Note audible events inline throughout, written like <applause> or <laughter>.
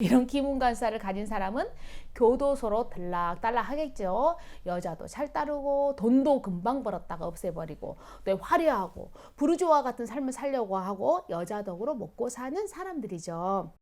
이런 기문관사를 가진 사람은 교도소로 들락달락 하겠죠. 여자도 잘 따르고 돈도 금방 벌었다가 없애버리고 또 화려하고 부르주아 같은 삶을 살려고 하고 여자 덕으로 먹고 사는 사람들이죠.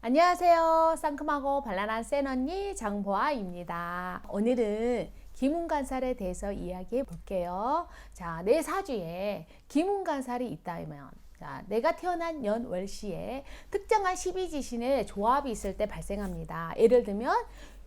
안녕하세요. 상큼하고 발랄한 센 언니 장보아입니다. 오늘은 기문관살에 대해서 이야기해 볼게요. 자, 내 사주에 기문관살이 있다면 자, 내가 태어난 연 월시에 특정한 12지신의 조합이 있을 때 발생합니다. 예를 들면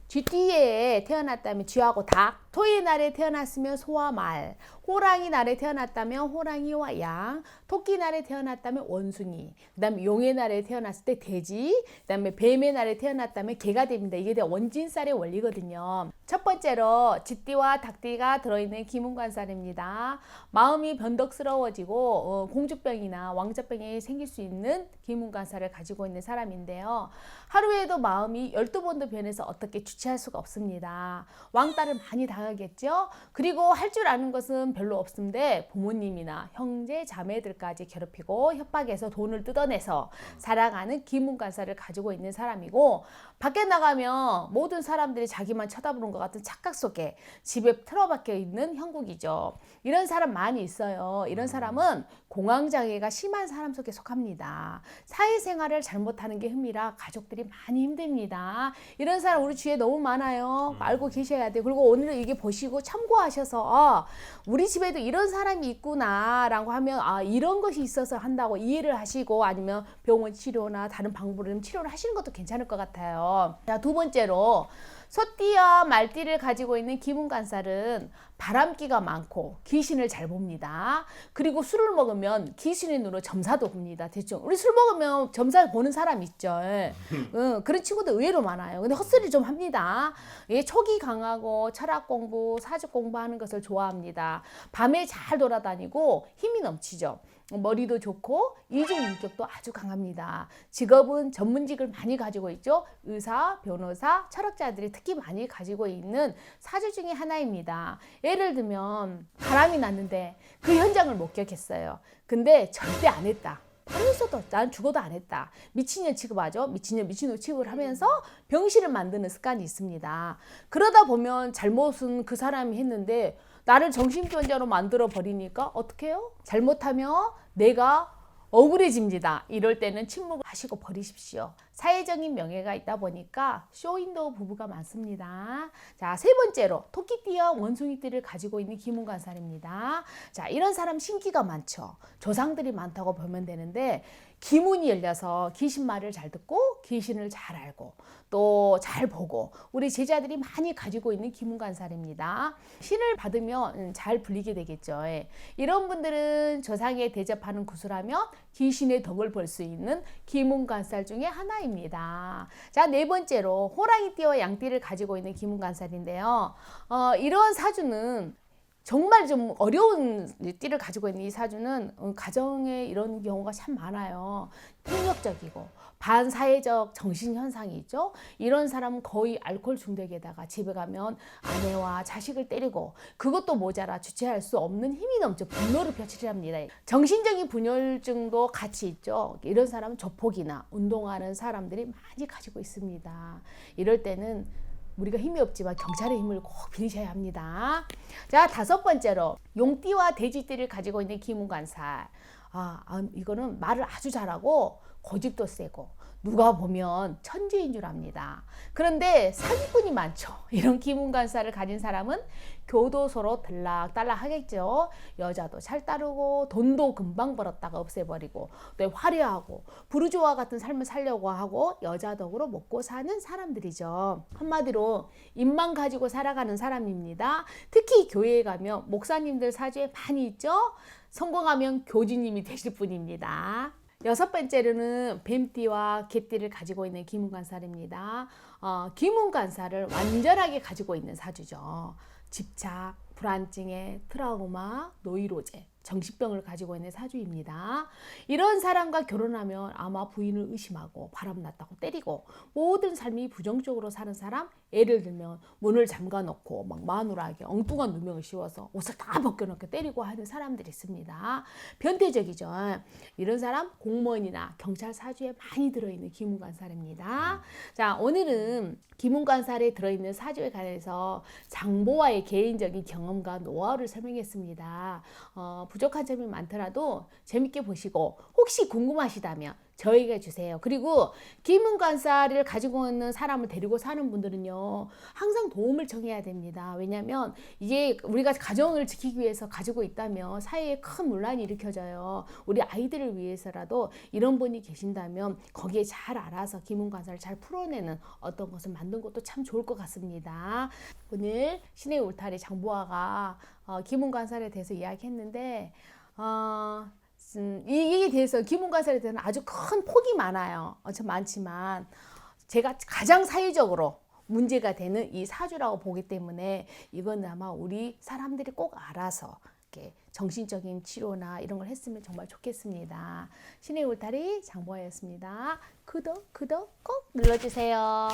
쥐띠에 태어났다면 쥐하고 닭, 토의 날에 태어났으면 소와 말, 호랑이 날에 태어났다면 호랑이와 양, 토끼 날에 태어났다면 원숭이, 그 다음에 용의 날에 태어났을 때 돼지, 그 다음에 뱀의 날에 태어났다면 개가 됩니다. 이게 다 원진살의 원리거든요. 첫 번째로 쥐띠와 닭띠가 들어있는 기문관살입니다. 마음이 변덕스러워지고 어, 공주병이나 왕자병이 생길 수 있는 기문관살을 가지고 있는 사람인데요. 하루에도 마음이 12번도 변해서 어떻게 주체할 수가 없습니다. 왕따를 많이 당하겠죠? 그리고 할 줄 아는 것은 별로 없는데 부모님이나 형제, 자매들까지 괴롭히고 협박해서 돈을 뜯어내서 살아가는 기문관사를 가지고 있는 사람이고 밖에 나가면 모든 사람들이 자기만 쳐다보는 것 같은 착각 속에 집에 틀어박혀 있는 형국이죠. 이런 사람 많이 있어요. 이런 사람은 공황장애가 심한 사람 속에 속합니다. 사회생활을 잘못하는 게 흠이라 가족들이 많이 힘듭니다. 이런 사람 우리 주위에 너무 많아요. 알고 계셔야 돼요. 그리고 오늘 이게 보시고 참고하셔서 어, 우리 집에도 이런 사람이 있구나라고 하면 아 이런 것이 있어서 한다고 이해를 하시고 아니면 병원 치료나 다른 방법으로 치료를 하시는 것도 괜찮을 것 같아요. 자, 두 번째로 소띠와 말띠를 가지고 있는 기문관살은 바람기가 많고 귀신을 잘 봅니다. 그리고 술을 먹으면 귀신의 눈으로 점사도 봅니다. 대충 우리 술 먹으면 점사 보는 사람 있죠. 예. <laughs> 응, 그런 친구들 의외로 많아요. 근데 헛소리 좀 합니다. 예, 촉이 강하고 철학 공부, 사주 공부하는 것을 좋아합니다. 밤에 잘 돌아다니고 힘이 넘치죠. 머리도 좋고 이중 인격도 아주 강합니다. 직업은 전문직을 많이 가지고 있죠. 의사, 변호사, 철학자들이 특히 많이 가지고 있는 사주 중에 하나입니다. 예를 들면 바람이 났는데 그 현장을 목격했어요. 근데 절대 안 했다. 하면서도 난 죽어도 안 했다. 미친년 취급하죠. 미친년 미친놈 취급을 하면서 병실을 만드는 습관이 있습니다. 그러다 보면 잘못은 그 사람이 했는데 나를 정신병자로 만들어 버리니까 어떻게 해요? 잘못하면 내가 억울해집니다. 이럴 때는 침묵을 하시고 버리십시오. 사회적인 명예가 있다 보니까 쇼윈도우 부부가 많습니다. 자, 세 번째로 토끼띠와 원숭이띠를 가지고 있는 기문관살입니다. 자, 이런 사람 신기가 많죠. 조상들이 많다고 보면 되는데 기문이 열려서 귀신 말을 잘 듣고 귀신을 잘 알고 또 잘 보고 우리 제자들이 많이 가지고 있는 기문관살입니다. 신을 받으면 음, 잘 불리게 되겠죠. 예. 이런 분들은 조상에 대접하는 구슬하면 귀신의 덕을 볼 수 있는 기문관살 중에 하나입니다. 자, 네 번째로 호랑이띠와 양띠를 가지고 있는 기문관살인데요. 어, 이런 사주는 정말 좀 어려운 띠를 가지고 있는 이 사주는 어, 가정에 이런 경우가 참 많아요. 폭력적이고 반사회적 정신 현상이 있죠. 이런 사람은 거의 알코올 중독에다가 집에 가면 아내와 자식을 때리고 그것도 모자라 주체할 수 없는 힘이 넘쳐 분노를 표출합니다. 정신적인 분열증도 같이 있죠. 이런 사람은 조폭이나 운동하는 사람들이 많이 가지고 있습니다. 이럴 때는 우리가 힘이 없지만 경찰의 힘을 꼭 빌리셔야 합니다. 자, 다섯 번째로 용띠와 돼지띠를 가지고 있는 기문관살. 아, 아, 이거는 말을 아주 잘하고 고집도 세고 누가 보면 천재인 줄 압니다. 그런데 사기꾼이 많죠. <laughs> 이런 기문관사를 가진 사람은 교도소로 들락달락 하겠죠. 여자도 잘 따르고 돈도 금방 벌었다가 없애버리고 또 화려하고 부르주아 같은 삶을 살려고 하고 여자 덕으로 먹고 사는 사람들이죠. 한마디로 입만 가지고 살아가는 사람입니다. 특히 교회에 가면 목사님들 사주에 많이 있죠. 성공하면 교주님이 되실 분입니다. 여섯 번째로는 뱀띠와 개띠를 가지고 있는 기문관살입니다. 어, 기문관살을 완전하게 가지고 있는 사주죠. 집착, 불안증에 트라우마, 노이로제, 정신병을 가지고 있는 사주입니다. 이런 사람과 결혼하면 아마 부인을 의심하고 바람났다고 때리고 모든 삶이 부정적으로 사는 사람 예를 들면 문을 잠가 놓고 막 마누라에게 엉뚱한 누명을 씌워서 옷을 다 벗겨놓고 때리고 하는 사람들이 있습니다. 변태적이죠. 이런 사람 공무원이나 경찰 사주에 많이 들어있는 기문관살입니다. 자 오늘은 기문관살에 들어있는 사주에 관해서 장보와의 개인적인 경험과 노하우를 설명했습니다. 어, 부족한 점이 많더라도 재밌게 보시고 혹시 궁금하시다면 저에게 주세요. 그리고 기문관살을 가지고 있는 사람을 데리고 사는 분들은요 항상 도움을 청해야 됩니다. 왜냐하면 이게 우리가 가정을 지키기 위해서 가지고 있다면 사회에 큰 논란이 일으켜져요. 우리 아이들을 위해서라도 이런 분이 계신다면 거기에 잘 알아서 기문관살을 잘 풀어내는 어떤 것을 만든 것도 참 좋을 것 같습니다. 오늘 신의 울타리 장보아가 어, 기문관살에 대해서 이야기했는데 어, 음, 이에 대해서 기문관살에 대해서는 아주 큰 폭이 많아요. 엄청 많지만 제가 가장 사회적으로 문제가 되는 이 사주라고 보기 때문에 이건 아마 우리 사람들이 꼭 알아서 이렇게 정신적인 치료나 이런 걸 했으면 정말 좋겠습니다. 신의 울타리 장보아였습니다. 구독, 구독 꼭 눌러주세요.